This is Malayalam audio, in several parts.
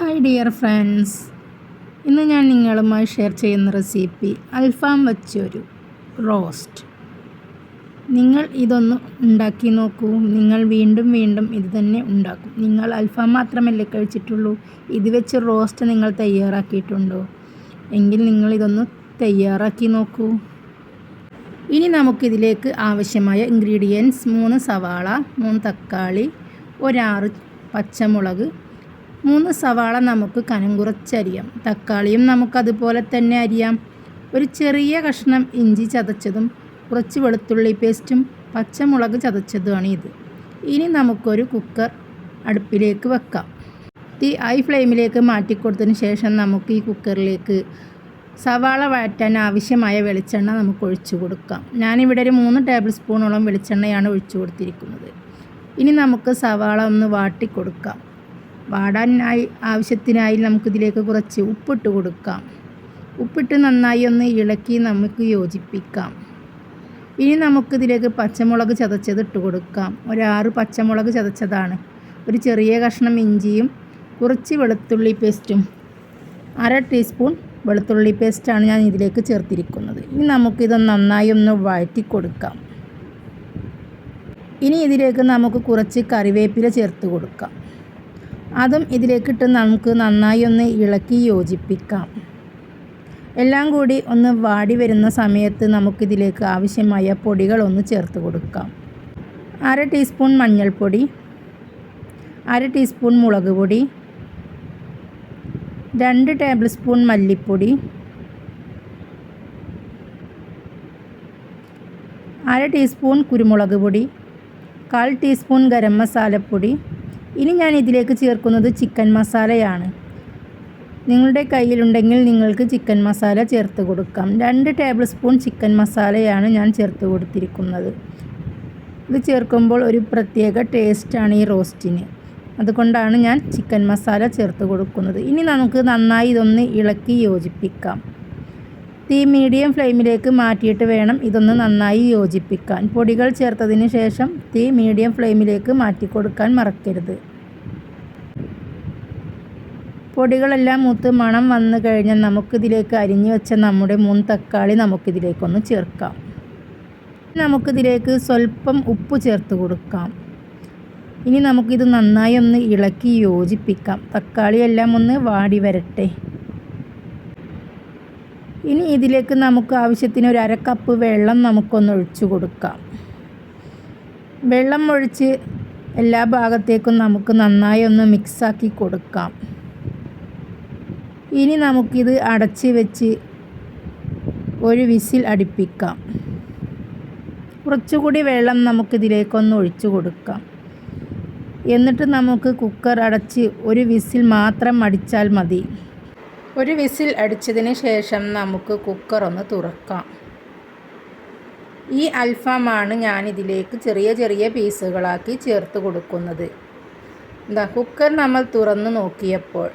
ഹായ് ഡിയർ ഫ്രണ്ട്സ് ഇന്ന് ഞാൻ നിങ്ങളുമായി ഷെയർ ചെയ്യുന്ന റെസിപ്പി അൽഫാം വെച്ചൊരു റോസ്റ്റ് നിങ്ങൾ ഇതൊന്ന് ഉണ്ടാക്കി നോക്കൂ. നിങ്ങൾ വീണ്ടും വീണ്ടും ഇത് തന്നെ ഉണ്ടാക്കും. നിങ്ങൾ അൽഫാം മാത്രമല്ലേ കഴിച്ചിട്ടുള്ളൂ. ഇത് വെച്ച് റോസ്റ്റ് നിങ്ങൾ തയ്യാറാക്കിയിട്ടുണ്ടോ? എങ്കിൽ നിങ്ങൾ ഇതൊന്ന് തയ്യാറാക്കി നോക്കൂ. ഇനി നമുക്കിതിലേക്ക് ആവശ്യമായ ഇൻഗ്രീഡിയൻസ് മൂന്ന് സവാള മൂന്ന് തക്കാളി ഒരാറ് പച്ചമുളക് മൂന്ന് സവാള നമുക്ക് കനം കുറച്ചരിയാം തക്കാളിയും നമുക്കതുപോലെ തന്നെ അരിയാം. ഒരു ചെറിയ കഷ്ണം ഇഞ്ചി ചതച്ചതും കുറച്ച് വെളുത്തുള്ളി പേസ്റ്റും പച്ചമുളക് ചതച്ചതുമാണ് ഇത് ഇനി നമുക്കൊരു കുക്കർ അടുപ്പിലേക്ക് വെക്കാം. തീ ഹൈ ഫ്ലെയിമിലേക്ക് മാറ്റിക്കൊടുത്തതിന് ശേഷം നമുക്ക് ഈ കുക്കറിലേക്ക് സവാള വഴറ്റാൻ ആവശ്യമായ വെളിച്ചെണ്ണ നമുക്ക് ഒഴിച്ചു കൊടുക്കാം. ഞാനിവിടെ ഒരു മൂന്ന് ടേബിൾ സ്പൂണോളം വെളിച്ചെണ്ണയാണ് ഒഴിച്ചു കൊടുത്തിരിക്കുന്നത്. ഇനി നമുക്ക് സവാള ഒന്ന് വാട്ടി കൊടുക്കാം വാടാനായി ആവശ്യത്തിനായി നമുക്കിതിലേക്ക് കുറച്ച് ഉപ്പിട്ട് കൊടുക്കാം. ഉപ്പിട്ട് നന്നായി ഒന്ന് ഇളക്കി നമുക്ക് യോജിപ്പിക്കാം. ഇനി നമുക്കിതിലേക്ക് പച്ചമുളക് ചതച്ചത് ഇട്ട് കൊടുക്കാം. ഒരാറ് പച്ചമുളക് ചതച്ചതാണ്. ഒരു ചെറിയ കഷ്ണം ഇഞ്ചിയും കുറച്ച് വെളുത്തുള്ളി പേസ്റ്റും അര ടീസ്പൂൺ വെളുത്തുള്ളി പേസ്റ്റാണ് ഞാൻ ഇതിലേക്ക് ചേർത്തിരിക്കുന്നത്. ഇനി നമുക്കിത് നന്നായി ഒന്ന് വഴറ്റി കൊടുക്കാം. ഇനി ഇതിലേക്ക് നമുക്ക് കുറച്ച് കറിവേപ്പില ചേർത്ത് കൊടുക്കാം. അതും ഇതിലേക്കിട്ട് നമുക്ക് നന്നായി ഒന്ന് ഇളക്കി യോജിപ്പിക്കാം. എല്ലാം കൂടി ഒന്ന് വാടി വരുന്ന സമയത്ത് നമുക്കിതിലേക്ക് ആവശ്യമായ പൊടികൾ ഒന്ന് ചേർത്ത് കൊടുക്കാം. അര ടീസ്പൂൺ മഞ്ഞൾപ്പൊടി അര ടീസ്പൂൺ മുളക് പൊടി രണ്ട് ടേബിൾ സ്പൂൺ മല്ലിപ്പൊടി അര ടീസ്പൂൺ കുരുമുളക് പൊടി കാൽ ടീസ്പൂൺ ഗരം മസാലപ്പൊടി ഇനി ഞാൻ ഇതിലേക്ക് ചേർക്കുന്നത് ചിക്കൻ മസാലയാണ്. നിങ്ങളുടെ കയ്യിലുണ്ടെങ്കിൽ നിങ്ങൾക്ക് ചിക്കൻ മസാല ചേർത്ത് കൊടുക്കാം. രണ്ട് ടേബിൾ സ്പൂൺ ചിക്കൻ മസാലയാണ് ഞാൻ ചേർത്ത് കൊടുത്തിരിക്കുന്നത്. ഇത് ചേർക്കുമ്പോൾ ഒരു പ്രത്യേക ടേസ്റ്റാണ് ഈ റോസ്റ്റിന്. അതുകൊണ്ടാണ് ഞാൻ ചിക്കൻ മസാല ചേർത്ത് കൊടുക്കുന്നത്. ഇനി നമുക്ക് നന്നായി ഇതൊന്ന് ഇളക്കി യോജിപ്പിക്കാം. തീ മീഡിയം ഫ്ലെയിമിലേക്ക് മാറ്റിയിട്ട് വേണം ഇതൊന്ന് നന്നായി യോജിപ്പിക്കാൻ. പൊടികൾ ചേർത്തതിന് ശേഷം തീ മീഡിയം ഫ്ലെയിമിലേക്ക് മാറ്റി കൊടുക്കാൻ മറക്കരുത്. പൊടികളെല്ലാം മൂത്ത് മണം വന്നു കഴിഞ്ഞാൽ നമുക്കിതിലേക്ക് അരിഞ്ഞു വെച്ച നമ്മുടെ മൂന്ന് തക്കാളി നമുക്കിതിലേക്കൊന്ന് ചേർക്കാം. നമുക്കിതിലേക്ക് സ്വല്പം ഉപ്പ് ചേർത്ത് കൊടുക്കാം. ഇനി നമുക്കിത് നന്നായി ഒന്ന് ഇളക്കി യോജിപ്പിക്കാം. തക്കാളിയെല്ലാം ഒന്ന് വാടി വരട്ടെ. ഇനി ഇതിലേക്ക് നമുക്ക് ആവശ്യത്തിന് ഒരു അര കപ്പ് വെള്ളം നമുക്കൊന്ന് ഒഴിച്ചു കൊടുക്കാം. വെള്ളം ഒഴിച്ച് എല്ലാ ഭാഗത്തേക്കും നമുക്ക് നന്നായി ഒന്ന് മിക്സാക്കി കൊടുക്കാം. ഇനി നമുക്കിത് അടച്ച് വെച്ച് ഒരു വിസിൽ അടുപ്പിക്കാം. കുറച്ചുകൂടി വെള്ളം നമുക്കിതിലേക്കൊന്ന് ഒഴിച്ചു കൊടുക്കാം. എന്നിട്ട് നമുക്ക് കുക്കർ അടച്ച് ഒരു വിസിൽ മാത്രം അടിച്ചാൽ മതി. ഒരു വിസിൽ അടിച്ചതിന് ശേഷം നമുക്ക് കുക്കർ ഒന്ന് തുറക്കാം. ഈ അൽഫാമാണ് ഞാനിതിലേക്ക് ചെറിയ ചെറിയ പീസുകളാക്കി ചേർത്ത് കൊടുക്കുന്നത്. എന്താ കുക്കർ നമ്മൾ തുറന്ന് നോക്കിയപ്പോൾ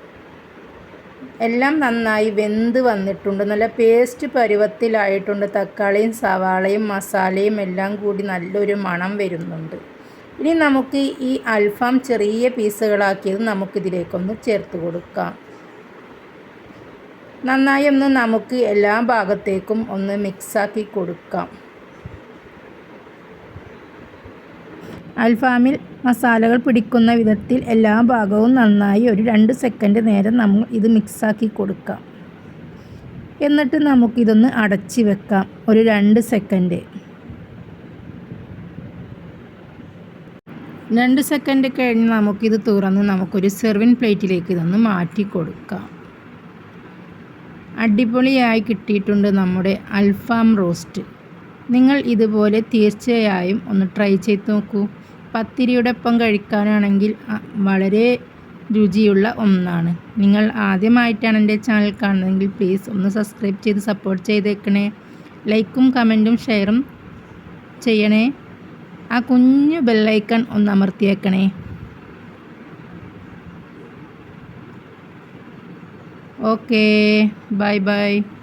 എല്ലാം നന്നായി വെന്ത് വന്നിട്ടുണ്ട്. നല്ല പേസ്റ്റ് പരുവത്തിലായിട്ടുണ്ട്. തക്കാളിയും സവാളയും മസാലയും എല്ലാം കൂടി നല്ലൊരു മണം വരുന്നുണ്ട്. ഇനി നമുക്ക് ഈ അൽഫാം ചെറിയ പീസുകളാക്കിയത് നമുക്കിതിലേക്കൊന്ന് ചേർത്ത് കൊടുക്കാം. നന്നായി ഒന്ന് നമുക്ക് എല്ലാ ഭാഗത്തേക്കും ഒന്ന് മിക്സാക്കി കൊടുക്കാം. അൽഫാമിൽ മസാലകൾ പിടിക്കുന്ന വിധത്തിൽ എല്ലാ ഭാഗവും നന്നായി ഒരു രണ്ട് സെക്കൻഡ് നേരം നമ്മൾ ഇത് മിക്സാക്കി കൊടുക്കാം. എന്നിട്ട് നമുക്കിതൊന്ന് അടച്ച് വെക്കാം ഒരു രണ്ട് സെക്കൻഡ്. രണ്ട് സെക്കൻഡ് കഴിഞ്ഞ് നമുക്കിത് തുറന്ന് നമുക്കൊരു സെർവിങ് പ്ലേറ്റിലേക്ക് ഇതൊന്ന് മാറ്റി കൊടുക്കാം. അടിപൊളിയായി കിട്ടിയിട്ടുണ്ട് നമ്മുടെ അൽഫാം റോസ്റ്റ്. നിങ്ങൾ ഇതുപോലെ തീർച്ചയായും ഒന്ന് ട്രൈ ചെയ്ത് നോക്കൂ. പത്തിരിയുടെ ഒപ്പം കഴിക്കാനാണെങ്കിൽ വളരെ രുചിയുള്ള ഒന്നാണ്. നിങ്ങൾ ആദ്യമായിട്ടാണ് എന്റെ ചാനൽ കാണുന്നതെങ്കിൽ പ്ലീസ് ഒന്ന് സബ്സ്ക്രൈബ് ചെയ്ത് സപ്പോർട്ട് ചെയ്തേക്കണേ. ലൈക്കും കമന്റും ഷെയറും ചെയ്യണേ. ആ കുഞ്ഞു ബെല്ലൈക്കൺ ഒന്ന് അമർത്തിയേക്കണേ. Okay, bye bye.